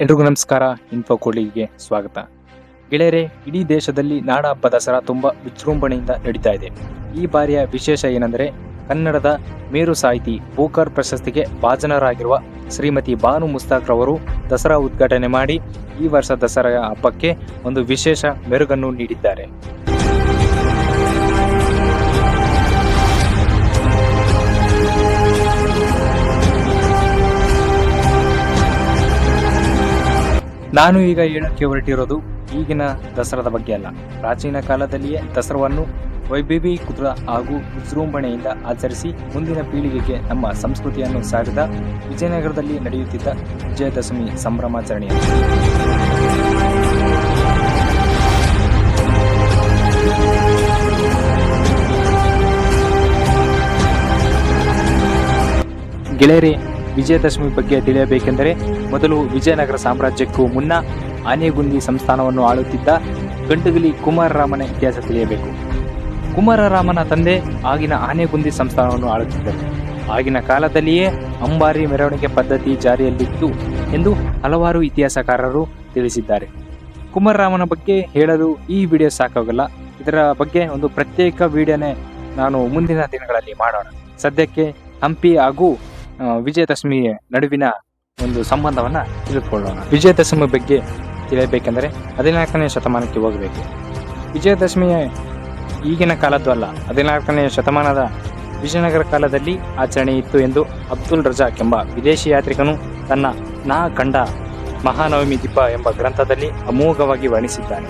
ಎಲ್ರಿಗೂ ನಮಸ್ಕಾರ. ಇನ್ಫೋ ಕೋಳಿಗೆ ಸ್ವಾಗತ. ಗೆಳೆಯರೆ, ಇಡೀ ದೇಶದಲ್ಲಿ ನಾಡ ಹಬ್ಬ ದಸರಾ ತುಂಬ ವಿಜೃಂಭಣೆಯಿಂದ ನಡೀತಾ ಇದೆ. ಈ ಬಾರಿಯ ವಿಶೇಷ ಏನೆಂದರೆ, ಕನ್ನಡದ ಮೇರು ಸಾಹಿತಿ ಬೂಕರ್ ಪ್ರಶಸ್ತಿಗೆ ಭಾಜನರಾಗಿರುವ ಶ್ರೀಮತಿ ಬಾನು ಮುಸ್ತಾಕ್ ರವರು ದಸರಾ ಉದ್ಘಾಟನೆ ಮಾಡಿ ಈ ವರ್ಷ ದಸರಾ ಹಬ್ಬಕ್ಕೆ ಒಂದು ವಿಶೇಷ ಮೆರುಗನ್ನು ನೀಡಿದ್ದಾರೆ. ನಾನು ಈಗ ಹೇಳಕ್ಕೆ ಹೊರಟಿರೋದು ಈಗಿನ ದಸರಾದ ಬಗ್ಗೆ ಅಲ್ಲ. ಪ್ರಾಚೀನ ಕಾಲದಲ್ಲಿಯೇ ದಸರಾವನ್ನು ವೈಭವೀಕೃತ ಹಾಗೂ ವಿಜೃಂಭಣೆಯಿಂದ ಆಚರಿಸಿ ಮುಂದಿನ ಪೀಳಿಗೆಗೆ ನಮ್ಮ ಸಂಸ್ಕೃತಿಯನ್ನು ಸಾರಿದ ವಿಜಯನಗರದಲ್ಲಿ ನಡೆಯುತ್ತಿದ್ದ ವಿಜಯದಶಮಿ ಸಂಭ್ರಮಾಚರಣೆಯನ್ನು ಗೆಳೆಯರೆ ವಿಜಯದಶಮಿ ಬಗ್ಗೆ ತಿಳಿಯಬೇಕೆಂದರೆ ಮೊದಲು ವಿಜಯನಗರ ಸಾಮ್ರಾಜ್ಯಕ್ಕೂ ಮುನ್ನ ಆನೆಗುಂದಿ ಸಂಸ್ಥಾನವನ್ನು ಆಳುತ್ತಿದ್ದ ಗಂಟುಗಲಿ ಕುಮಾರರಾಮನ ಇತಿಹಾಸ ತಿಳಿಯಬೇಕು. ಕುಮಾರರಾಮನ ತಂದೆ ಆಗಿನ ಆನೆಗುಂದಿ ಸಂಸ್ಥಾನವನ್ನು ಆಳುತ್ತಿದ್ದರು. ಆಗಿನ ಕಾಲದಲ್ಲಿಯೇ ಅಂಬಾರಿ ಮೆರವಣಿಗೆ ಪದ್ಧತಿ ಜಾರಿಯಲ್ಲಿತ್ತು ಎಂದು ಹಲವಾರು ಇತಿಹಾಸಕಾರರು ತಿಳಿಸಿದ್ದಾರೆ. ಕುಮಾರರಾಮನ ಬಗ್ಗೆ ಹೇಳಲು ಈ ವಿಡಿಯೋ ಸಾಕಾಗಲ್ಲ. ಇದರ ಬಗ್ಗೆ ಒಂದು ಪ್ರತ್ಯೇಕ ವಿಡಿಯೋನೇ ನಾನು ಮುಂದಿನ ದಿನಗಳಲ್ಲಿ ಮಾಡೋಣ. ಸದ್ಯಕ್ಕೆ ಹಂಪಿ ಹಾಗೂ ವಿಜಯದಶಮಿ ನಡುವಿನ ಒಂದು ಸಂಬಂಧವನ್ನು ತಿಳಿದುಕೊಳ್ಳೋಣ. ವಿಜಯದಶಮಿ ಬಗ್ಗೆ ತಿಳಿಯಬೇಕೆಂದರೆ ಹದಿನಾಲ್ಕನೇ ಶತಮಾನಕ್ಕೆ ಹೋಗಬೇಕು. ವಿಜಯದಶಮಿಯ ಈಗಿನ ಕಾಲದ್ದು ಅಲ್ಲ ಹದಿನಾಲ್ಕನೇ ಶತಮಾನದ ವಿಜಯನಗರ ಕಾಲದಲ್ಲಿ ಆಚರಣೆ ಇತ್ತು ಎಂದು ಅಬ್ದುಲ್ ರಜಾಕ್ ಎಂಬ ವಿದೇಶಿ ಯಾತ್ರಿಕನು ತನ್ನ ನಾ ಕಂಡ ಮಹಾನವಮಿ ದೀಪ ಎಂಬ ಗ್ರಂಥದಲ್ಲಿ ಅಮೋಘವಾಗಿ ವರ್ಣಿಸಿದ್ದಾನೆ.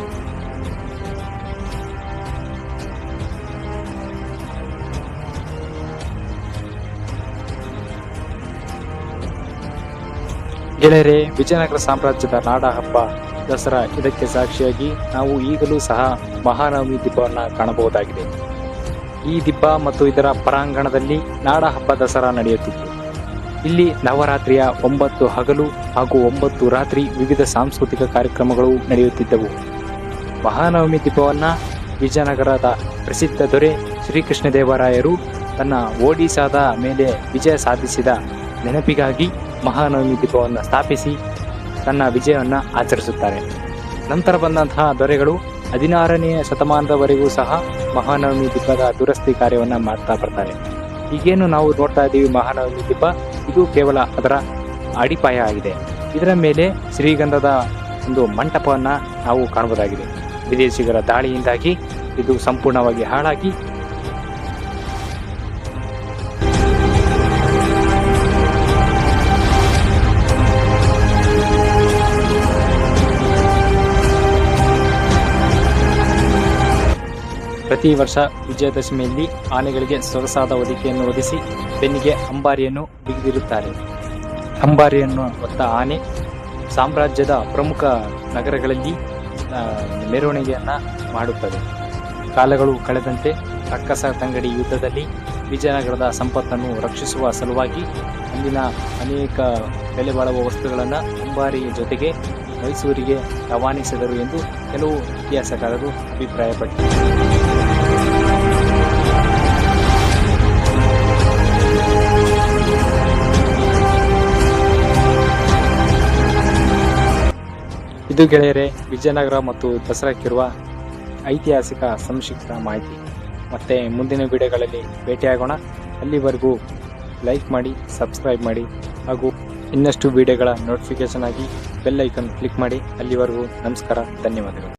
ಗೆಳೆಯರೆ, ವಿಜಯನಗರ ಸಾಮ್ರಾಜ್ಯದ ನಾಡ ಹಬ್ಬ, ದಸರಾ ಇದಕ್ಕೆ ಸಾಕ್ಷಿಯಾಗಿ ನಾವು ಈಗಲೂ ಸಹ ಮಹಾನವಮಿ ದಿಬ್ಬವನ್ನು ಕಾಣಬಹುದಾಗಿದೆ. ಈ ದಿಬ್ಬ ಮತ್ತು ಇದರ ಪರಾಂಗಣದಲ್ಲಿ ನಾಡ ಹಬ್ಬ ದಸರಾ ನಡೆಯುತ್ತಿತ್ತು. ಇಲ್ಲಿ ನವರಾತ್ರಿಯ ಒಂಬತ್ತು ಹಗಲು ಹಾಗೂ ಒಂಬತ್ತು ರಾತ್ರಿ ವಿವಿಧ ಸಾಂಸ್ಕೃತಿಕ ಕಾರ್ಯಕ್ರಮಗಳು ನಡೆಯುತ್ತಿದ್ದವು. ಮಹಾನವಮಿ ದಿಬ್ಬವನ್ನ ವಿಜಯನಗರದ ಪ್ರಸಿದ್ಧ ದೊರೆ ಶ್ರೀಕೃಷ್ಣ ದೇವರಾಯರು ತನ್ನ ಒಡಿಶಾದ ಮೇಲೆ ವಿಜಯ ಸಾಧಿಸಿದ ನೆನಪಿಗಾಗಿ ಮಹಾನವಮಿ ದೀಪವನ್ನು ಸ್ಥಾಪಿಸಿ ತನ್ನ ವಿಜಯವನ್ನು ಆಚರಿಸುತ್ತಾರೆ. ನಂತರ ಬಂದಂತಹ ದೊರೆಗಳು ಹದಿನಾರನೆಯ ಶತಮಾನದವರೆಗೂ ಸಹ ಮಹಾನವಮಿ ದೀಪದ ದುರಸ್ತಿ ಕಾರ್ಯವನ್ನು ಮಾಡ್ತಾ ಬರ್ತಾರೆ. ಈಗೇನು ನಾವು ನೋಡ್ತಾ ಇದ್ದೀವಿ ಮಹಾನವಮಿ ದೀಪ ಇದು ಕೇವಲ ಅದರ ಅಡಿಪಾಯ ಆಗಿದೆ. ಇದರ ಮೇಲೆ ಶ್ರೀಗಂಧದ ಒಂದು ಮಂಟಪವನ್ನು ನಾವು ಕಾಣಬಹುದಾಗಿದೆ. ವಿದೇಶಿಗರ ದಾಳಿಯಿಂದಾಗಿ ಇದು ಸಂಪೂರ್ಣವಾಗಿ ಹಾಳಾಗಿ ಪ್ರತಿ ವರ್ಷ ವಿಜಯದಶಮಿಯಲ್ಲಿ ಆನೆಗಳಿಗೆ ಸೊಗಸಾದ ಹೊದಿಕೆಯನ್ನು ಒದಿಸಿ ಬೆನ್ನಿಗೆ ಅಂಬಾರಿಯನ್ನು ಬಿಗಿದಿರುತ್ತಾರೆ. ಅಂಬಾರಿಯನ್ನು ಹೊತ್ತ ಆನೆ ಸಾಮ್ರಾಜ್ಯದ ಪ್ರಮುಖ ನಗರಗಳಲ್ಲಿ ಮೆರವಣಿಗೆಯನ್ನು ಮಾಡುತ್ತದೆ. ಕಾಲಗಳು ಕಳೆದಂತೆ ರಕ್ಕಸ ತಂಗಡಿ ಯುದ್ಧದಲ್ಲಿ ವಿಜಯನಗರದ ಸಂಪತ್ತನ್ನು ರಕ್ಷಿಸುವ ಸಲುವಾಗಿ ಅಲ್ಲಿನ ಅನೇಕ ಬೆಲೆ ಬಾಳುವ ವಸ್ತುಗಳನ್ನು ಅಂಬಾರಿಯ ಜೊತೆಗೆ ಮೈಸೂರಿಗೆ ರವಾನಿಸಿದರು ಎಂದು ಕೆಲವು ಇತಿಹಾಸಕಾರರು ಅಭಿಪ್ರಾಯಪಟ್ಟಿದ್ದಾರೆ. ಇದು ಗೆಳೆಯರೆ, ವಿಜಯನಗರ ಮತ್ತು ದಸರಾಕ್ಕಿರುವ ಐತಿಹಾಸಿಕ ಸಂಕ್ಷಿಪ್ತ ಮಾಹಿತಿ. ಮತ್ತೆ ಮುಂದಿನ ವಿಡಿಯೋಗಳಲ್ಲಿ ಭೇಟಿಯಾಗೋಣ. ಅಲ್ಲಿವರೆಗೂ ಲೈಕ್ ಮಾಡಿ, ಸಬ್ಸ್ಕ್ರೈಬ್ ಮಾಡಿ ಹಾಗೂ ಇನ್ನಷ್ಟು ವಿಡಿಯೋಗಳ ನೋಟಿಫಿಕೇಶನ್ ಆಗಿ ಬೆಲ್ ಐಕನ್ ಕ್ಲಿಕ್ ಮಾಡಿ. ಅಲ್ಲಿವರೆಗೂ ನಮಸ್ಕಾರ, ಧನ್ಯವಾದಗಳು.